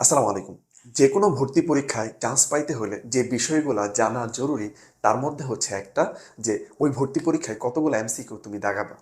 আসসালামু আলাইকুম। যে কোনো ভর্তি পরীক্ষায় চান্স পাইতে হলে যে বিষয়গুলো জানা জরুরি, তার মধ্যে হচ্ছে একটা যে ওই ভর্তি পরীক্ষায় কতগুলো এমসিকিউ তুমি দাগাবা।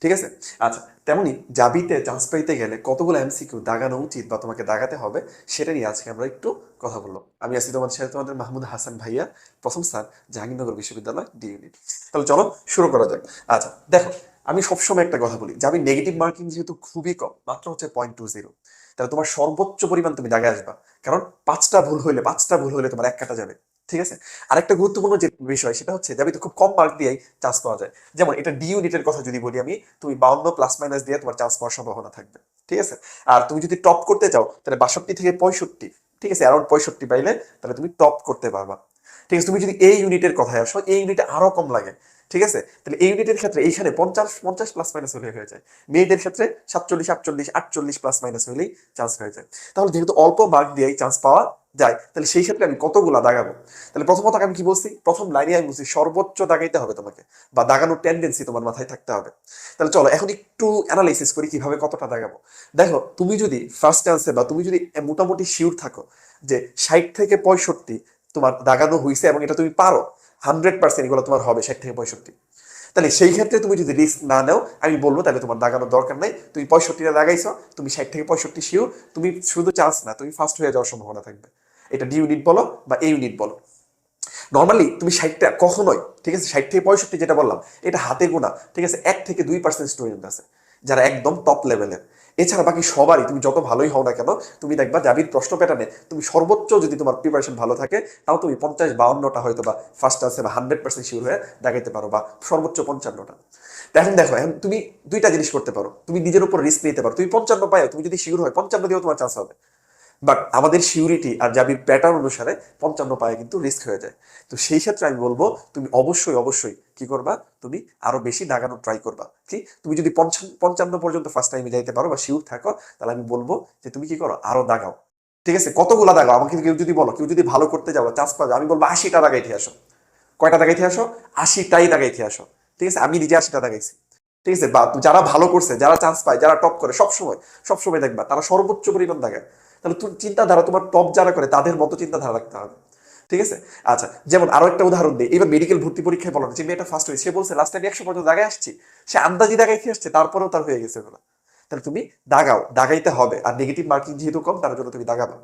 ঠিক আছে? আচ্ছা তেমনি জাবিতে চান্স পাইতে গেলে কতগুলো এমসিকিউ দাগানো উচিত বা তোমাকে দাগাতে হবে, সেটা নিয়ে আজকে আমরা একটু কথা বলব। আমি আছি তোমাদের সাথে তোমাদের মাহমুদ হাসান ভাইয়া, প্রথম স্যার, জাহাঙ্গীরনগর বিশ্ববিদ্যালয় ডি ইউনিট তাহলে চলো শুরু করা যাক। আচ্ছা দেখো, আমি সবসময় একটা কথা বলি, যে আমি নেগেটিভ মার্কিং যেহেতু খুবই কম, মাত্র হচ্ছে পয়েন্ট টু জিরো তাহলে তোমার সর্বোচ্চ পরিমাণ তুমি দাগে আসবা। কারণ পাঁচটা ভুল হইলে, পাঁচটা ভুল হইলে তোমার এক কাটা যাবে। ঠিক আছে? আরেকটা গুরুত্বপূর্ণ যে বিষয় সেটা হচ্ছে যাবে তো খুব কম মার্ক দিয়েই চান্স পাওয়া যায়। যেমন এটা ডি ইউনিটের কথা যদি বলি আমি, তুমি বাউন্ন প্লাস মাইনাস দিয়ে তোমার চান্স পাওয়ার সম্ভাবনা থাকবে। ঠিক আছে? আর তুমি যদি টপ করতে চাও, তাহলে বাষট্টি থেকে পঁয়ষট্টি। ঠিক আছে? অ্যারাউন্ড পঁয়ষট্টি পাইলে তাহলে তুমি টপ করতে পারবা। ঠিক আছে? তুমি যদি এই ইউনিটের কথায় আসো এই ইউনিটে আরও কম লাগে। ঠিক আছে? তাহলে এই ইউনিটের ক্ষেত্রে এইখানে পঞ্চাশ পঞ্চাশ প্লাস মাইনাস হলে হয়ে যায়। মেয়েদের ক্ষেত্রে সাতচল্লিশ, আটচল্লিশ আটচল্লিশ প্লাস মাইনাস হলেই চান্স হয়ে যায়। তাহলে যেহেতু অল্প মার্ক দিয়েই চান্স পাওয়া যায়, তাহলে সেই ক্ষেত্রে আমি কতগুলা দাগাবো? তাহলে প্রথমত আমি কি বলছি? প্রথম লাইনে আমি বলছি, সর্বোচ্চ দাগাইতে হবে তোমাকে, বা দাগানোর টেন্ডেন্সি তোমার মাথায় থাকতে হবে। তাহলে চলো, এখন একটু অ্যানালাইসিস করি, কীভাবে কতটা দাগাবো। দেখো, তুমি যদি ফার্স্ট চান্সে বা তুমি যদি মোটামুটি শিওর থাকো যে ষাট থেকে পঁয়ষট্টি তোমার দাগানো হয়েছে এবং এটা তুমি পারো হান্ড্রেড পার্সেন্ট এগুলো তোমার হবে ষাট থেকে পঁয়ষট্টি। তাহলে সেই ক্ষেত্রে তুমি যদি রিস্ক না নাও, আমি বলব তাহলে তোমার দাগানোর দরকার নাই। তুমি পঁয়ষট্টিটা দাগাইছো তুমি ষাট থেকে পঁয়ষট্টি শিওর তুমি শুধু চান্স না, তুমি ফার্স্ট হয়ে যাওয়ার সম্ভাবনা থাকবে। এটা ডি ইউনিট বলো বা এ ইউনিট বলো। নর্মালি তুমি ষাটটা কখনোই, ঠিক আছে, ষাট থেকে পঁয়ষট্টি যেটা বললাম, এটা হাতে গোনা, ঠিক আছে, এক থেকে দুই পার্সেন্ট স্টুডেন্ট আছে। যারা একদম টপ লেভেলের এছাড়া বাকি সবারই, তুমি যত ভালোই হও না কেন, তুমি দেখবা জাবির প্রশ্ন প্যাটার্নে তুমি সর্বোচ্চ যদি তোমার প্রিপারেশন ভালো থাকে, তাও তুমি পঞ্চাশ বাউন্নটা হয়তো বা ফার্স্ট আছে বা হান্ড্রেড পার্সেন্ট শিওর হয়ে দেখাইতে পারো বা সর্বোচ্চ পঞ্চান্নটা। এখন দেখো, এখন তুমি দুইটা জিনিস করতে পারো। তুমি নিজের উপর রিস্ক নিতে পারো। তুমি পঞ্চান্ন পাও তুমি যদি শিওর হয়, পঞ্চান্ন দিয়েও তোমার চান্স হবে। বাট আমাদের সিউরিটি আর জাবির প্যাটার্ন অনুসারে পঞ্চান্ন পায়ে কিন্তু রিস্ক হয়ে যায়। তো সেই ক্ষেত্রে আমি বলব, তুমি অবশ্যই অবশ্যই কি করবা? তুমি আরও বেশি দাগানোর ট্রাই করবা। কি তুমি যদি পঞ্চান্ন পর্যন্ত ফার্স্ট টাইমে যাইতে পারো বা শিওর থাকো, তাহলে আমি বলব যে তুমি কি করো? আরও দাগাও। ঠিক আছে? কতগুলা দাগাও? আমাকে কেউ যদি বলো, কেউ যদি ভালো করতে চান্স পাওয়া আমি বলব আশিটা দাগাইতে আসো। কয়টা দাগাইতে আসো? আশিটাই দাগাইতে আসো। ঠিক আছে? আমি নিজে আশিটা দাগাইছি। ঠিক আছে? বা যারা ভালো করছে, যারা চান্স পায়, যারা টপ করে, সবসময় সবসময় দেখবা, তারা সর্বোচ্চ পরিমাণ দাগায়। তাহলে চিন্তাধারা তোমার টপ যারা করে তাদের মতো চিন্তাধারা রাখতে হবে। ঠিক আছে? আচ্ছা যেমন আরও একটা উদাহরণ দিই। এবার মেডিকেল ভর্তি পরীক্ষায় বলো যে মেয়েটা ফার্স্ট হয়েছে, সে বলছে লাস্ট টাইম একশো পর্যন্ত দাগায় আসছি। সে আন্দাজি দাগাই খেয়ে আসছে? তারপরেও তার হয়ে গেছে ওগুলো তাহলে তুমি দাগাও, দাগাইতে হবে। আর নেগেটিভ মার্কিং যেহেতু কম, তার জন্য তুমি দাগাবা।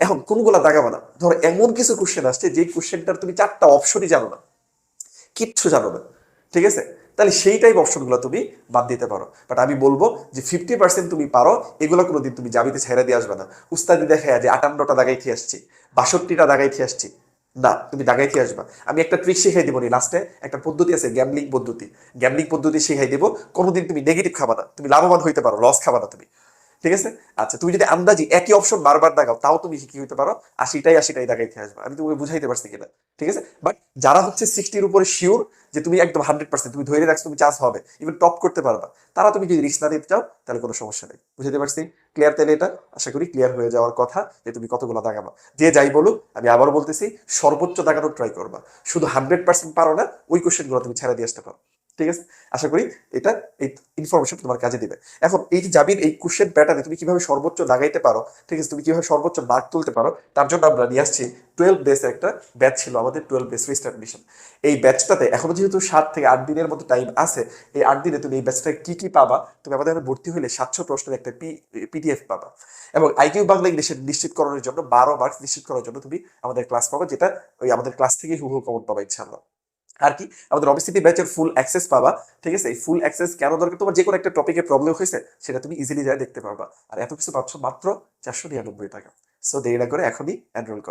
এখন কোনগুলা দাগাবা না? ধরো এমন কিছু কোশ্চেন আসছে যে কোশ্চেনটার তুমি চারটা অপশনই জানো না। কিচ্ছু জানো না। ঠিক আছে? তাহলে সেই টাইপ অপশনগুলো তুমি বাদ দিতে পারো। বাট আমি বলব যে ফিফটি পার্সেন্ট তুমি পারো, এগুলো কোনো দিন তুমি জাবিতে ছেড়ে দিয়ে আসবে না। উস্তাদি দেখে যে আটান্নটা দাগাইতে আসছি, বাষট্টিটা দাগাই দাগাইতে আসছি। না, তুমি দাগাইতে আসবা। আমি একটা ট্রিক শিখাই দিব নি লাস্টে একটা পদ্ধতি আছে গ্যামলিং পদ্ধতি। গ্যামলিং পদ্ধতি শিখাই দিব, কোনোদিন তুমি নেগেটিভ খাবা না, তুমি লাভবান হইতে পারো লস খাবা না তুমি। ঠিক আছে? আচ্ছা তুমি যদি আন্দাজি একই অপশন বারবার দেখাও, তাও তুমি কি হইতে পারো? আশিটাই আশিটাই দাগাইতে আসবা। আমি তোমাকে বুঝাইতে পারছি কিনা, ঠিক আছে? বাট যারা হচ্ছে সিক্সটির উপরে শিওর যে তুমি একদম হান্ড্রেড পার্সেন্ট তুমি ধরে রাখছো, তুমি চান্স হবে ইভেন টপ করতে পারবা, তারা তুমি যদি রিস্ক না দিতে চাও, তাহলে কোনো সমস্যা নেই। বুঝতে পারছি? ক্লিয়ার তাহলে এটা? আশা করি ক্লিয়ার হয়ে যাওয়ার কথা যে তুমি কতগুলো দাগাবা যে যাই বলুক, আমি আবারও বলতেছি, সর্বোচ্চ দাগানোর ট্রাই করবা। শুধু হান্ড্রেড পার্সেন্ট পারো না, ওই কোশ্চেনগুলো তুমি ছেড়ে দিয়ে আসতে পারো। ঠিক আছে? আশা করি এটা এই ইনফরমেশন তোমার কাজে দিবে। এখন এই যে জাবির এই কোশ্চেন প্যাটার্নে তুমি কীভাবে সর্বোচ্চ লাগাইতে পারো, ঠিক আছে? তুমি কীভাবে সর্বোচ্চ মার্ক তুলতে পারো, তার জন্য আমরা নিয়ে আসছি টুয়েলভ ডেস একটা ব্যাচ ছিল আমাদের টুয়েলভ ডেস রিস্টার্ট মিশন এই ব্যাচটাতে এখনও যেহেতু সাত থেকে আট দিনের মতো টাইম আছে, এই আট দিনে তুমি এই ব্যাচটা কি কি পাবা? তুমি আমাদের ভর্তি হলে সাতশো প্রশ্নের একটা পিডিএফ পাবা। এবং আইকিউ বাংলা ইংলিশে নিশ্চিতকরণের জন্য বারো মার্কস নিশ্চিত করার জন্য তুমি আমাদের ক্লাস পাবা, যেটা ওই আমাদের ক্লাস থেকে হুহু কমন পাবা ইনশাল্লাহ আর কি? আমাদের অবিসিটি ব্যাচের ফুল অ্যাক্সেস পাবা, ঠিক আছে? এই ফুল অ্যাক্সেস কেন দরকার? তোমার যে কোনো একটা টপিকে প্রবলেম হয়েছে, সেটা তুমি ইজিলি যায় দেখতে পারবা। আর এত কিছু পাচ্ছ মাত্র চারশো নিরানব্বই টাকা। সো দেরি না করে এখনই এনরোল করো।